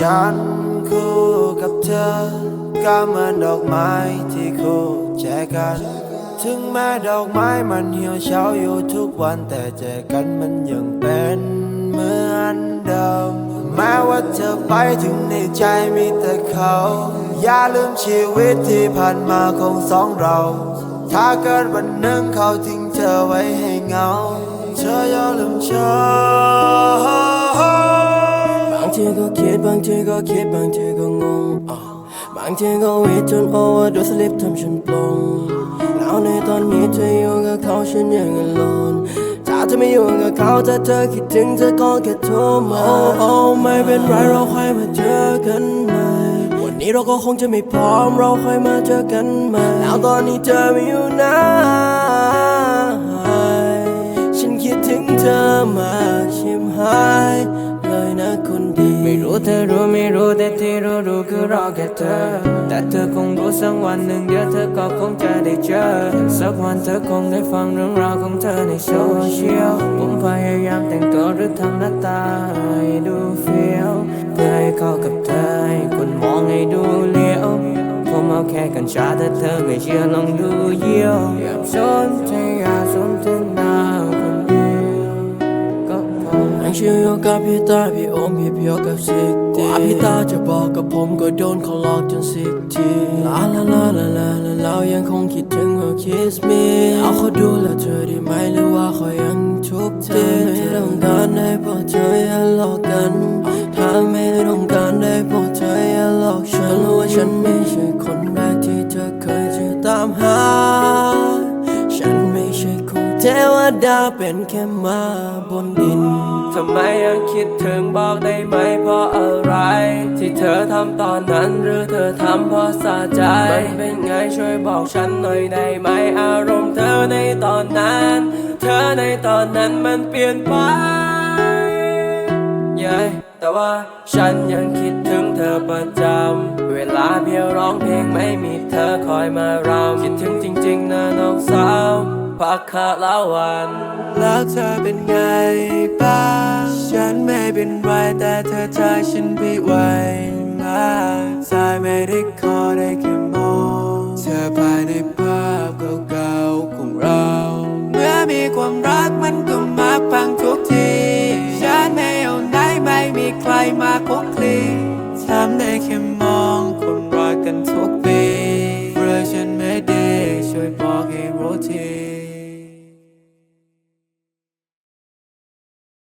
ฉันคู่กับเธอก็เหมือนดอกไม้ที่คู่แจกัน ถึงแม้ดอกไม้มันเหี่ยวเฉาอยู่ทุกวันแต่แจกันมันยังเป็นเหมือนเดิมแม้ว่าเธอไปถึงในใจมีแต่เขา อย่าลืมชีวิตที่ผ่านมาของสองเรา ถ้าเกิดวันหนึ่งเขาทิ้งเธอไว้ให้เหงา เธออย่าลืมฉัน บางทีก็คิดบางทีก็งงบางทีก็วิตจนโอเวอร์ดูสลิปทำฉันปลงแล้วในตอนนี้เธออยู่กับเขาฉันยังอลอนถ้าเธอไม่อยู่กับเขาถ้าเธอคิดถึงเธอก็แค่โทรมาโอ้ไม่เป็นไรเราค่อยมาเจอกันใหม่วันนี้เราก็คงจะไม่พร้อมเราค่อยมาเจอกันใหม่แล้วตอนนี้เธอไม่อยู่ไหนฉันคิดถึงเธอมากชิมหา เธอรู้ไม่รู้แต่ที่รู้รู้คือรอแค่เธอ แต่เธอคงรู้สักวันหนึ่งเดี๋ยวเธอก็คงจะได้เจอ สักวันเธอคงได้ฟังเรื่องราวของเธอในโซเชียลผมพยายามแต่งตัวหรือทำหน้าตาให้ดูเฟี้ยวเพื่อให้เข้ากับเธอให้คนมองให้ดูเลี้ยวผมเอาแค่กัญชาแต่เธอไม่เชื่อลองดูเยี่ยวอย่าสนใจ พอยังเชื่ออยู่กับพี่ตาพี่โอมพี่เพียวกับสิกตีกว่าพี่ตาจะบอกกับผมก็โดนเขาหลอกจนสิบทีลาลาลาลาลาลาเรายังคงคิดถึงเขา kiss me เอาเขาดูแลเธอได้ไหมหรือว่า วดาเป็นแค่มาบนดิน ทำไมยังคิดถึงบอกได้ไหมเพราะอะไร ที่เธอทำตอนนั้นหรือเธอทำเพราะสะใจ มันเป็นไงช่วยบอกฉันหน่อยได้ไหมอารมณ์เธอในตอนนั้น เธอในตอนนั้นมันเปลี่ยนไป yeah แต่ว่าฉันยังคิดถึงเธอประจำ เวลาเพียงร้องเพลงไม่มีเธอคอยมารำคิดถึงจริงๆนะน้อง พักคาละวัน แล้วเธอเป็นไงบ้าง ฉันไม่เป็นไรแต่เธอใจฉันไปไหวมากใจไม่ได้ขอได้แค่มอง เธอภายในภาพเก่าๆของเรา เมื่อมีความรักมันก็มาพังทุกที ฉันไม่เอาไหนไม่มีใครมาคุกคลีทำได้แค่มองคนรักกันทุกปีเพื่อฉันไม่ดีช่วยบอกให้รู้ที